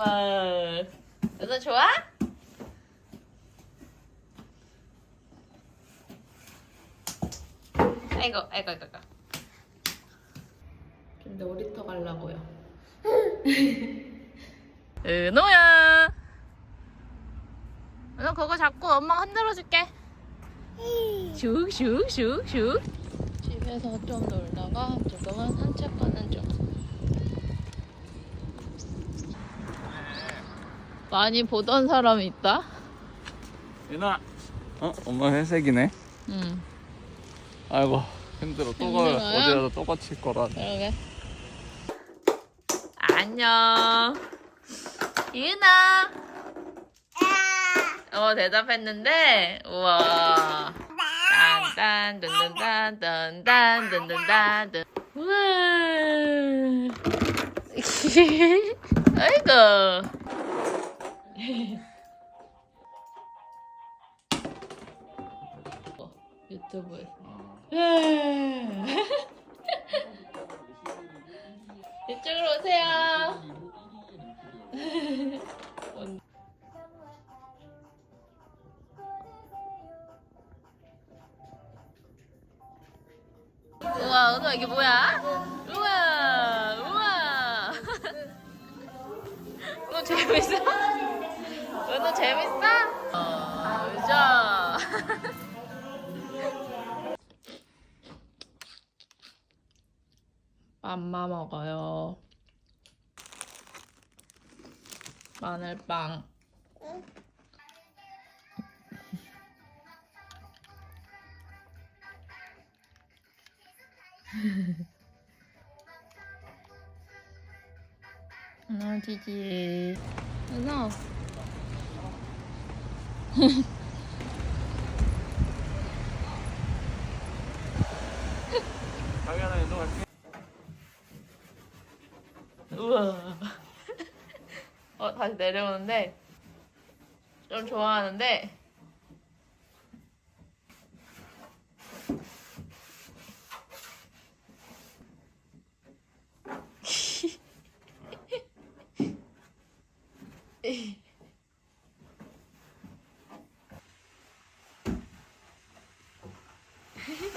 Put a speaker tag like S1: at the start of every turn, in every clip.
S1: 와, 너 좋아? 아이고, 아이고, 아이고. 근데 놀이터 가려고요. 은호야. 은호 그거 잡고 엄마가 흔들어줄게. 슉슉슉슉. 집에서 좀 놀다가 조금은 산책 가는 중. 많이 보던 사람이 있다.
S2: 유나. 어? 엄마 회색이네.
S1: 응.
S2: 아이고 힘들어. 또.
S1: 힘들어요?
S2: 또 갇힐 거라.
S1: 그러게. 안녕. 이은아. 어 대답했는데 우와. 딴딴 든든딴 든든딴 든든딴 우와. 아이고. 어, 유튜브에서. 이쪽으로 오세요. 우와, 은호 이게 뭐야? 우와, 우와. 은호 재밌어? 은호 재밌어? 어, 그죠? 맘마 먹어요. 마늘빵. 너 지지. 우와. 어, 다시 내려오는데 좀 좋아하는데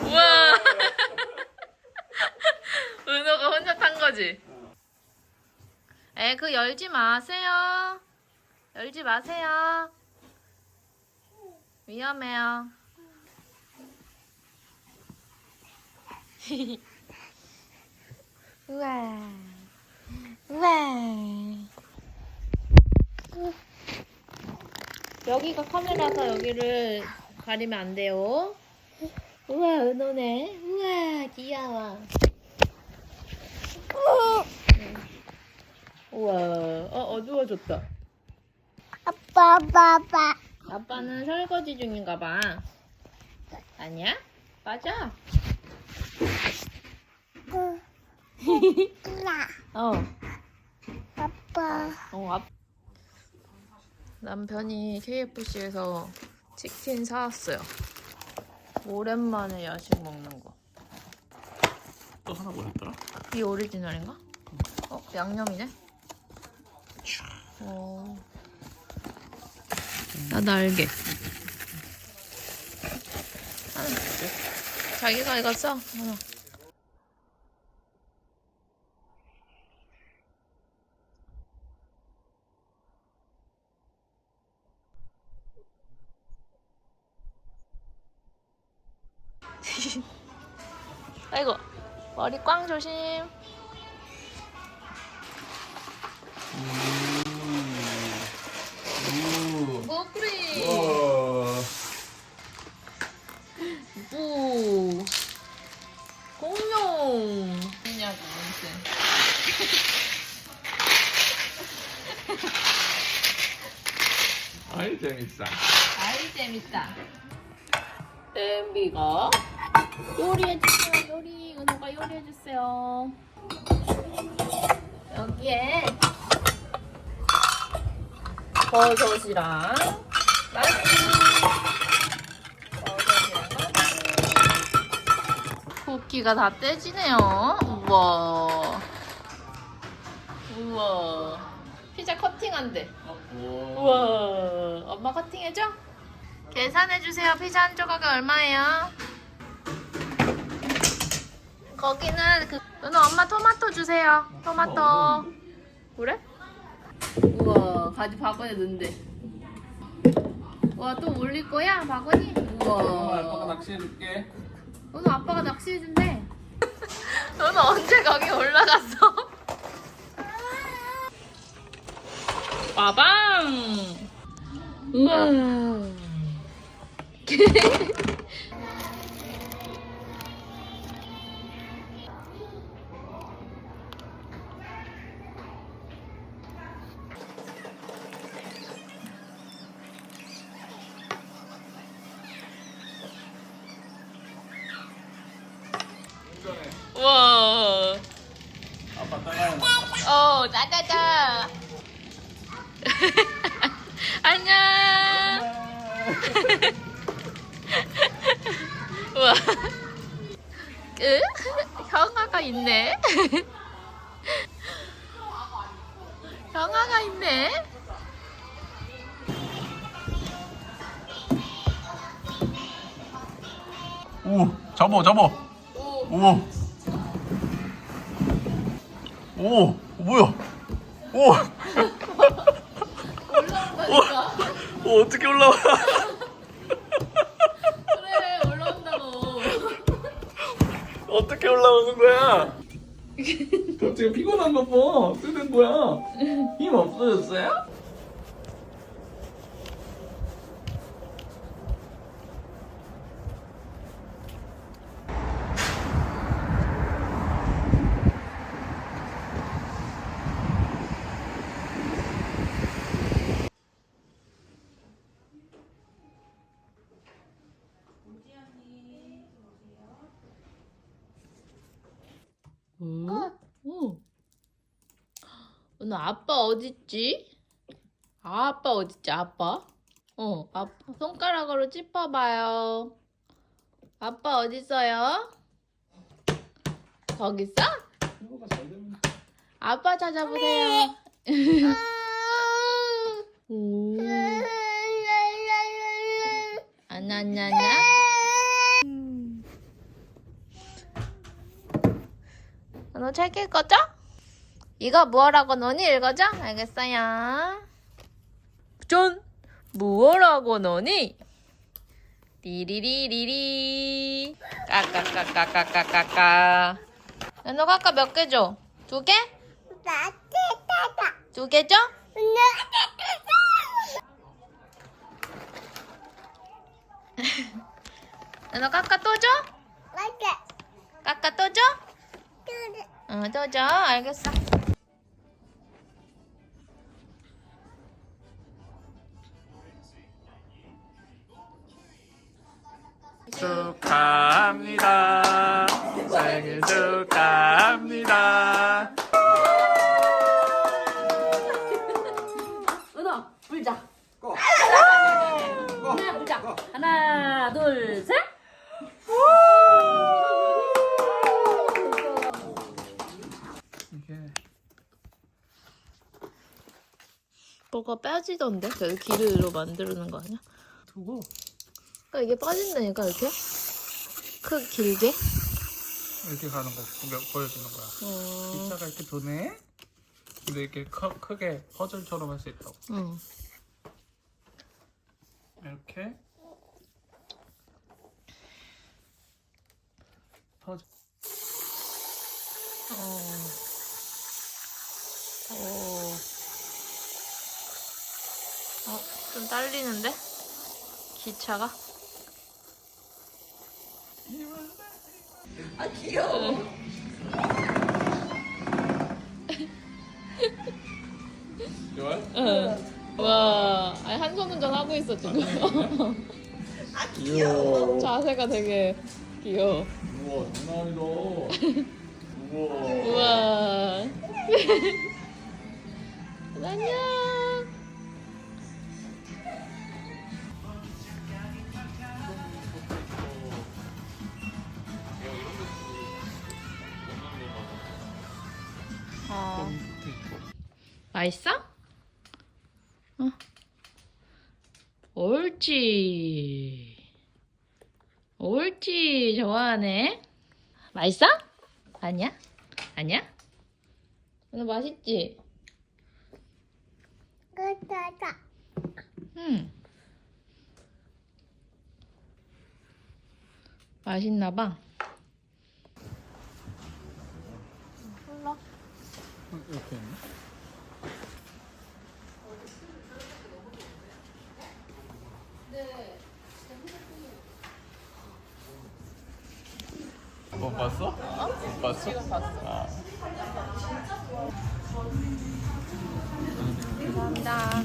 S1: 우와. 은호가 혼자 탄 거지? 에, 그 열지 마세요. 열지 마세요. 위험해요. 우와. 우와. 여기가 카메라서 여기를 가리면 안 돼요. 우와, 은호네. 우와, 귀여워. 우와, 어, 어두워졌다.
S3: 아빠, 아빠,
S1: 아빠는 설거지 중인가 봐. 아니야? 맞아.
S3: 아빠,
S1: 어.
S3: 아빠.
S1: 어, 앞. 남편이 KFC에서 치킨 사왔어요. 오랜만에 야식 먹는 거.
S2: 또 하나 뭐였더라?
S1: 이 오리지널인가? 어, 양념이네? 어. 나 날개. 하나. 자기가 이거 써. 하나. 아이고 머리 꽝 조심. 머프리. 무. 공룡. 뭐냐고 무슨.
S2: 아이 재밌어.
S1: 아이 재밌다. 엠비가 요리해주세요. 요리 은호가 요리해주세요. 여기에 버섯이랑 쿠키가 다 떼지네요. 우와. 우와. 피자 커팅한대.
S2: 어,
S1: 우와, 엄마 커팅해줘? 계산해주세요. 피자 한 조각이 얼마예요? 거기는 그, 너는 엄마 토마토 주세요. 토마토. 그래? 우와, 가지 바구니에 넣는데. 와, 또 올릴 거야? 바구니?
S2: 엄마 아빠가
S1: 우와.
S2: 낚시해줄게.
S1: 너는 아빠가 낚시해준대. 너는 언제 거기 올라갔어? 빠방! 우와. 어, 짜자자. 안녕. 우와. 으? 형아가 있네. 형아가 있네.
S2: 오, 접어, 접어.
S1: 오,
S2: 오. 오, 뭐야? 오,
S1: 올라온다니까.
S2: 오 어떻게 올라와?
S1: 그래, 올라온다고.
S2: 어떻게 올라오는 거야? 갑자기 피곤한 거 봐. 뜨는 거야. 힘 없어졌어요?
S1: 어? 오. 오늘 아빠 어딨지? 아, 아빠 어딨지, 아빠? 어, 아빠. 손가락으로 짚어봐요. 아빠 어딨어요? 거기 있어?
S2: 이거가 잘 되면
S1: 아빠 찾아보세요. 오. 아나나나. 너책 읽어줘? 이거 무엇라고 너니 읽어줘? 알겠어요. 전 무엇라고 너니? 리리리리리 까까까까까까까 너 까까 몇 개 줘? 두 개? 두 개 줘? 너 까까 또 줘? 까까 또 줘? 응, 또 줘. 알겠어.
S2: 축하합니다. 생일 축하합니다.
S4: 은호 불자 하나 불자 하나 둘 셋
S2: 이게
S1: 뭐가 빠지던데? 그 기르로 만드는 거 아니야?
S2: 두고
S1: 그러니까 이게 빠진다니까 이렇게? 크 길게?
S2: 이렇게 가는 거 보여- 보여주는 거야.
S1: 어,
S2: 기차가 이렇게 도네. 근데 이렇게 크, 크게 퍼즐처럼 할 수 있다고.
S1: 응.
S2: 이렇게 퍼즐.
S1: 어. 오. 어, 좀 딸리는데? 기차가?
S2: 좋아?
S1: 응. 와, 아니, 한 손 운전 하고 있어, 지금.
S2: 귀여워.
S1: 자세가 되게 귀여워.
S2: 우와 장난 아니다. 우와.
S1: 우와. 안녕. 맛있어? 어. 옳지. 옳지. 좋아하네. 맛있어? 아니야? 아니야? 오늘 맛있지?
S3: 그다다
S1: 응. 맛있나 봐. 몰라.
S2: 이렇게 봤어? 어? 봤어?
S1: 지금 봤어.
S2: 아.
S1: 감사합니다.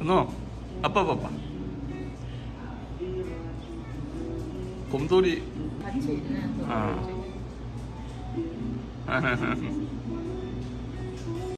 S2: 너 아빠 봐봐. 곰돌이.
S1: 같이 있는
S2: 어.